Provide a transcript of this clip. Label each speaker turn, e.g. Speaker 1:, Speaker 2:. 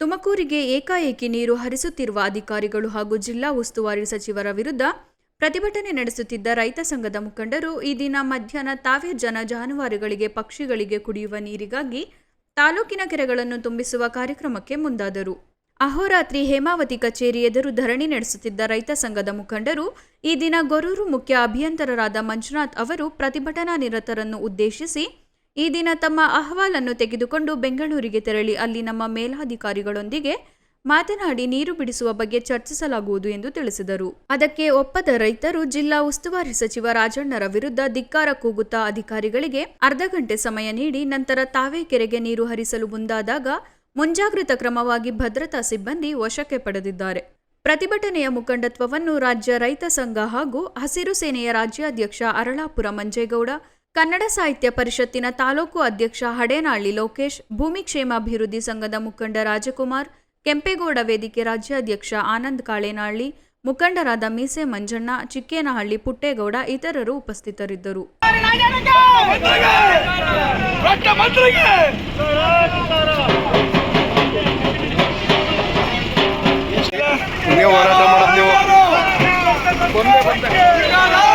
Speaker 1: ತುಮಕೂರಿಗೆ ಏಕಾಏಕಿ ನೀರು ಹರಿಸುತ್ತಿರುವ ಅಧಿಕಾರಿಗಳು ಹಾಗೂ ಜಿಲ್ಲಾ ಉಸ್ತುವಾರಿ ಸಚಿವರ ವಿರುದ್ಧ ಪ್ರತಿಭಟನೆ ನಡೆಸುತ್ತಿದ್ದ ರೈತ ಸಂಘದ ಮುಖಂಡರು ಈ ದಿನ ಮಧ್ಯಾಹ್ನ ತಾವೇ ಜನ ಜಾನುವಾರುಗಳಿಗೆ ಪಕ್ಷಿಗಳಿಗೆ ಕುಡಿಯುವ ನೀರಿಗಾಗಿ ತಾಲೂಕಿನ ಕೆರೆಗಳನ್ನು ತುಂಬಿಸುವ ಕಾರ್ಯಕ್ರಮಕ್ಕೆ ಮುಂದಾದರು. ಅಹೋರಾತ್ರಿ ಹೇಮಾವತಿ ಕಚೇರಿ ಎದುರು ಧರಣಿ ನಡೆಸುತ್ತಿದ್ದ ರೈತ ಸಂಘದ ಮುಖಂಡರು ಈ ದಿನ ಗೊರೂರು ಮುಖ್ಯ ಅಭಿಯಂತರರಾದ ಮಂಜುನಾಥ್ ಅವರು ಪ್ರತಿಭಟನಾ ನಿರತರನ್ನು ಉದ್ದೇಶಿಸಿ ಈ ದಿನ ತಮ್ಮ ಅಹವಾಲನ್ನು ತೆಗೆದುಕೊಂಡು ಬೆಂಗಳೂರಿಗೆ ತೆರಳಿ ಅಲ್ಲಿ ನಮ್ಮ ಮೇಲಾಧಿಕಾರಿಗಳೊಂದಿಗೆ ಮಾತನಾಡಿ ನೀರು ಬಿಡಿಸುವ ಬಗ್ಗೆ ಚರ್ಚಿಸಲಾಗುವುದು ಎಂದು ತಿಳಿಸಿದರು. ಅದಕ್ಕೆ ಒಪ್ಪದ ರೈತರು ಜಿಲ್ಲಾ ಉಸ್ತುವಾರಿ ಸಚಿವ ರಾಜಣ್ಣರ ವಿರುದ್ಧ ಧಿಕ್ಕಾರ ಕೂಗುತ್ತಾ ಅಧಿಕಾರಿಗಳಿಗೆ ಅರ್ಧ ಗಂಟೆ ಸಮಯ ನೀಡಿ ನಂತರ ತಾವೇ ಕೆರೆಗೆ ನೀರು ಹರಿಸಲು ಮುಂದಾದಾಗ ಮುಂಜಾಗ್ರತಾ ಕ್ರಮವಾಗಿ ಭದ್ರತಾ ಸಿಬ್ಬಂದಿ ವಶಕ್ಕೆ ಪಡೆದಿದ್ದಾರೆ. ಪ್ರತಿಭಟನೆಯ ಮುಖಂಡತ್ವವನ್ನು ರಾಜ್ಯ ರೈತ ಸಂಘ ಹಾಗೂ ಹಸಿರು ಸೇನೆಯ ರಾಜ್ಯಾಧ್ಯಕ್ಷ ಅರಳಾಪುರ ಮಂಜೇಗೌಡ, ಕನ್ನಡ ಸಾಹಿತ್ಯ ಪರಿಷತ್ತಿನ ತಾಲೂಕು ಅಧ್ಯಕ್ಷ ಹಡೇನಹಳ್ಳಿ ಲೋಕೇಶ್, ಭೂಮಿ ಕ್ಷೇಮಾಭಿವೃದ್ಧಿ ಸಂಘದ ಮುಖಂಡ ರಾಜಕುಮಾರ್, ಕೆಂಪೇಗೌಡ ವೇದಿಕೆ ರಾಜ್ಯಾಧ್ಯಕ್ಷ ಆನಂದ್ ಕಾಳೇನಹಳ್ಳಿ, ಮುಖಂಡರಾದ ಮೀಸೆ ಮಂಜಣ್ಣ, ಚಿಕ್ಕೇನಹಳ್ಳಿ ಪುಟ್ಟೇಗೌಡ ಇತರರು ಉಪಸ್ಥಿತರಿದ್ದರು.
Speaker 2: ¡Vamos! ¡Vamos!